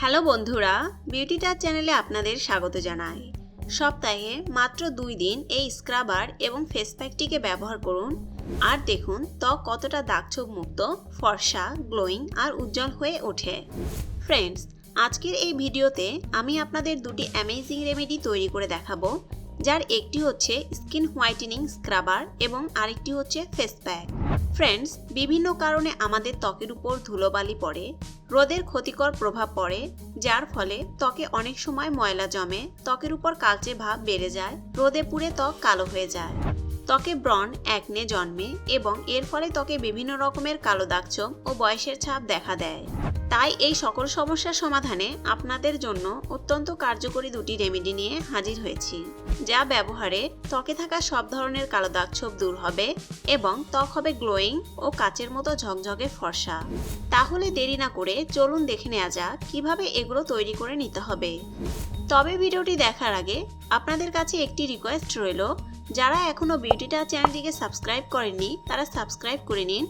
Hello বন্ধুরা beauty touch চ্যানেলে আপনাদের স্বাগত জানাই। সপ্তাহে মাত্র দুই দিন এই স্ক্রাবার এবং ফেস প্যাকটিকে ব্যবহার করুন। আর দেখুন ত্বক কতটা দাগছোপ মুক্ত ফর্সা গ্লোয়িং আর উজ্জ্বল হয়ে ওঠে। ফ্রেন্ডস আজকের এই ভিডিওতে আমি আপনাদের দুটি অ্যামেজিং রেমেডি তৈরি করে দেখাবো, যার একটি হচ্ছে স্কিন হোয়াইটেনিং স্ক্রাবার এবং আরেকটি হচ্ছে ফেস প্যাক ফ্রেন্ডস বিভিন্ন কারণে আমাদের ত্বকের উপর ধুলোবালি পড়ে রোদের ক্ষতিকর প্রভাব পড়ে, যার ফলে ত্বকে অনেক সময় ময়লা জমে, ত্বকের উপর কালচে ভাব বেড়ে যায়, রোদে পুড়ে ত্বক কালো হয়ে যায়। ত্বকে ব্রণ, একনে জন্মে এবং এর ফলে ত্বকে বিভিন্ন রকমের কালো দাগছোপ ও বয়সের ছাপ দেখা দেয়। তাই এই সকল সমস্যার সমাধানে আপনাদের জন্য অত্যন্ত কার্যকরী দুটি রেমেডি নিয়ে হাজির হয়েছি, যা ব্যবহারে ত্বকে থাকা সব ধরনের কালো দাগছোপ দূর হবে এবং ত্বক হবে গ্লোয়িং ও কাচের মতো ঝকঝকে ফর্সা। তাহলে দেরি না করে চলুন দেখে নেওয়া যাক কীভাবে এগুলো তৈরি করে নিতে হবে। তবে ভিডিওটি দেখার আগে আপনাদের কাছে একটি রিকোয়েস্ট রইল, যারা এখনও বিউটিটা চ্যানেলটিকে সাবস্ক্রাইব করেননি, তারা সাবস্ক্রাইব করে নিন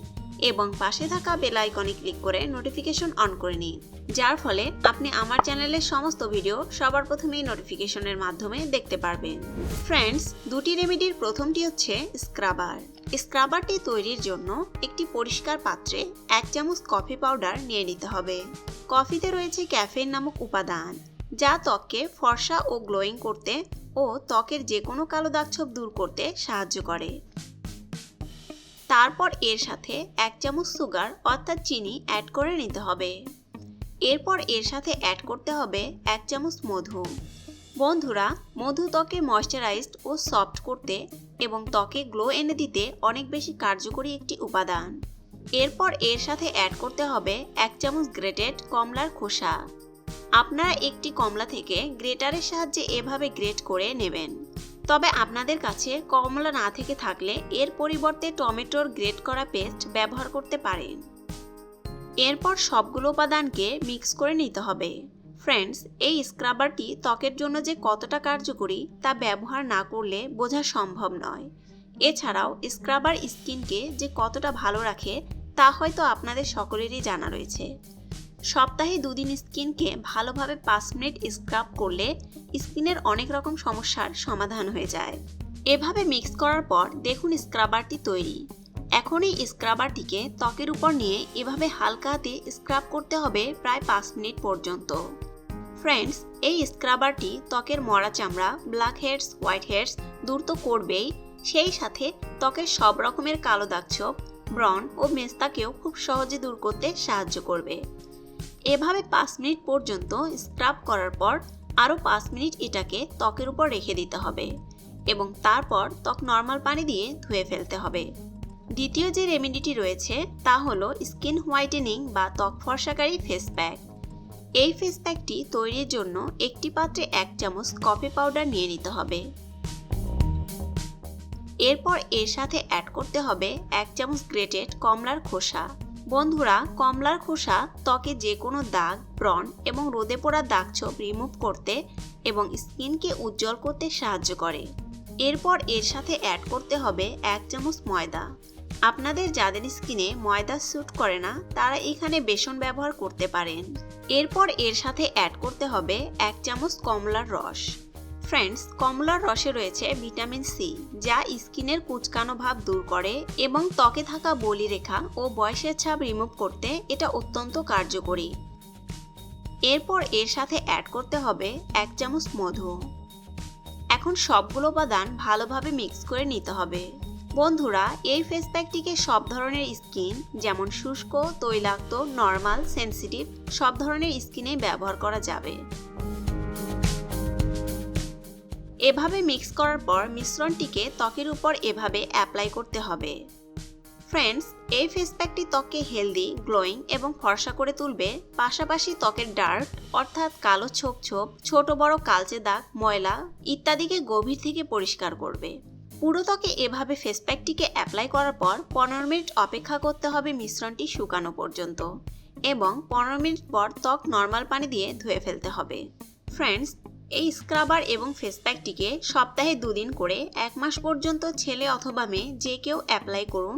এবং পাশে থাকা বেল আইকনে ক্লিক করে নোটিফিকেশন অন করে নিন। যার ফলে আপনি আমার চ্যানেলের সমস্ত ভিডিও সবার প্রথমেই নোটিফিকেশনের মাধ্যমে দেখতে পারবেন। ফ্রেন্ডস দুটি রেমেডির প্রথমটি হচ্ছে স্ক্রাবার স্ক্রাবারটি তৈরির জন্য একটি পরিষ্কার পাত্রে এক চামচ কফি পাউডার নিয়ে নিতে হবে। কফিতে রয়েছে ক্যাফেইন নামক উপাদান, যা ত্বককে ফর্সা ও গ্লোয়িং করতে ও ত্বকের যে কোনো কালো দাগছোপ দূর করতে সাহায্য করে। তারপর এর সাথে এক চামচ সুগার, অর্থাৎ চিনি অ্যাড করে নিতে হবে। এরপর এর সাথে অ্যাড করতে হবে এক চামচ মধু। বন্ধুরা, মধু ত্বকে ময়শ্চারাইজড ও সফট করতে এবং ত্বকে গ্লো এনে দিতে অনেক বেশি কার্যকরী একটি উপাদান। এরপর এর সাথে অ্যাড করতে হবে এক চামচ গ্রেটেড কমলার খোসা। আপনারা একটি কমলা থেকে গ্রেটারের সাহায্যে এভাবে গ্রেট করে নেবেন। তবে আপনাদের কাছে কমলা না থেকে থাকলে এর পরিবর্তে টমেটোর গ্রেট করা পেস্ট ব্যবহার করতে পারেন। এরপর সবগুলো উপাদানকে মিক্স করে নিতে হবে। ফ্রেন্ডস, এই স্ক্রাবারটি ত্বকের জন্য যে কতটা কার্যকরী তা ব্যবহার না করলে বোঝা সম্ভব নয়। এছাড়াও স্ক্রাবার স্কিনকে যে কতটা ভালো রাখে তা হয়তো আপনাদের সকলেরই জানা রয়েছে। সপ্তাহে দুদিন স্কিনকে ভালোভাবে পাঁচ মিনিট স্ক্রাব করলে স্কিনের অনেক রকম সমস্যার সমাধান হয়ে যায়। এভাবে মিক্স করার পর দেখুন স্ক্রাবারটি তৈরি। এখন এই স্ক্রাবারটিকে ত্বকের উপর নিয়ে এভাবে হালকা হাতে স্ক্রাব করতে হবে প্রায় পাঁচ মিনিট পর্যন্ত। ফ্রেন্ডস, এই স্ক্রাবারটি ত্বকের মরা চামড়া, ব্ল্যাক হেডস হোয়াইট হেডস দূর তো করবেই। সেই সাথে ত্বকের সব রকমের কালো দাগছোপ ব্রন ও মেস্তাকেও খুব সহজে দূর করতে সাহায্য করবে। এভাবে পাঁচ মিনিট পর্যন্ত স্ক্রাব করার পর আরও পাঁচ মিনিট এটাকে ত্বকের উপর রেখে দিতে হবে এবং তারপর ত্বক নর্মাল পানি দিয়ে ধুয়ে ফেলতে হবে। দ্বিতীয় যে রেমেডিটি রয়েছে তা হলো স্কিন হোয়াইটেনিং বা ত্বক ফর্সাকারী ফেস প্যাক এই ফেস প্যাকটি তৈরির জন্য একটি পাত্রে এক চামচ কফি পাউডার নিয়ে নিতে হবে। এরপর এর সাথে অ্যাড করতে হবে এক চামচ গ্রেটেড কমলার খোসা। বন্ধুরা, কমলার খোসা, ত্বকে যে কোনো দাগ, ব্রণ এবং রোদে পড়া দাগছোপ রিমুভ করতে এবং স্কিনকে উজ্জ্বল করতে সাহায্য করে। এরপর এর সাথে অ্যাড করতে হবে এক চামচ ময়দা। আপনাদের যাদের স্কিনে ময়দা স্যুট করে না, তারা এখানে বেসন ব্যবহার করতে পারেন। এরপর এর সাথে অ্যাড করতে হবে এক চামচ কমলার রস। ফ্রেন্ডস, কমলার রসে রয়েছে ভিটামিন সি, যা স্কিনের কুচকানো ভাব দূর করে এবং ত্বকে থাকা বলি রেখা ও বয়সের ছাপ রিমুভ করতে এটা অত্যন্ত কার্যকরী। এরপর এর সাথে অ্যাড করতে হবে এক চামচ মধু। এখন সবগুলো উপাদান ভালোভাবে মিক্স করে নিতে হবে। বন্ধুরা, এই ফেস প্যাকটিকে সব ধরনের স্কিন, যেমন শুষ্ক, তৈলাক্ত, নর্মাল সেন্সিটিভ সব ধরনের স্কিনে ব্যবহার করা যাবে। এভাবে মিক্স করার পর মিশ্রণটিকে ত্বকের উপর এভাবে অ্যাপ্লাই করতে হবে। ফ্রেন্ডস এই ফেস প্যাকটি ত্বককে হেলদি গ্লোয়িং এবং ফর্সা করে তুলবে। পাশাপাশি ত্বকের ডার্ক অর্থাৎ কালো ছোপ ছোপ ছোট বড় কালচে দাগ, ময়লা ইত্যাদিকে গভীর থেকে পরিষ্কার করবে। পুরো ত্বকে এভাবে ফেস প্যাকটিকে অ্যাপ্লাই করার পর পনেরো মিনিট অপেক্ষা করতে হবে মিশ্রণটি শুকানো পর্যন্ত এবং পনেরো মিনিট পর ত্বক নর্মাল পানি দিয়ে ধুয়ে ফেলতে হবে। ফ্রেন্ডস এই স্ক্রাবার এবং ফেস প্যাকটিকে সপ্তাহে দুদিন করে এক মাস পর্যন্ত ছেলে অথবা মেয়ে যে কেউ অ্যাপ্লাই করুন।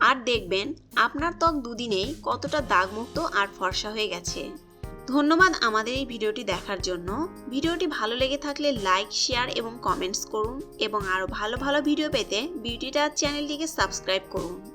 আর দেখবেন আপনার ত্বক দুদিনেই কতটা দাগমুক্ত আর ফর্সা হয়ে গেছে। ধন্যবাদ আমাদের এই ভিডিওটি দেখার জন্য। ভিডিওটি ভালো লেগে থাকলে লাইক শেয়ার এবং কমেন্টস করুন এবং আরও ভালো ভালো ভিডিও পেতে বিউটি টাচ চ্যানেলটিকে সাবস্ক্রাইব করুন।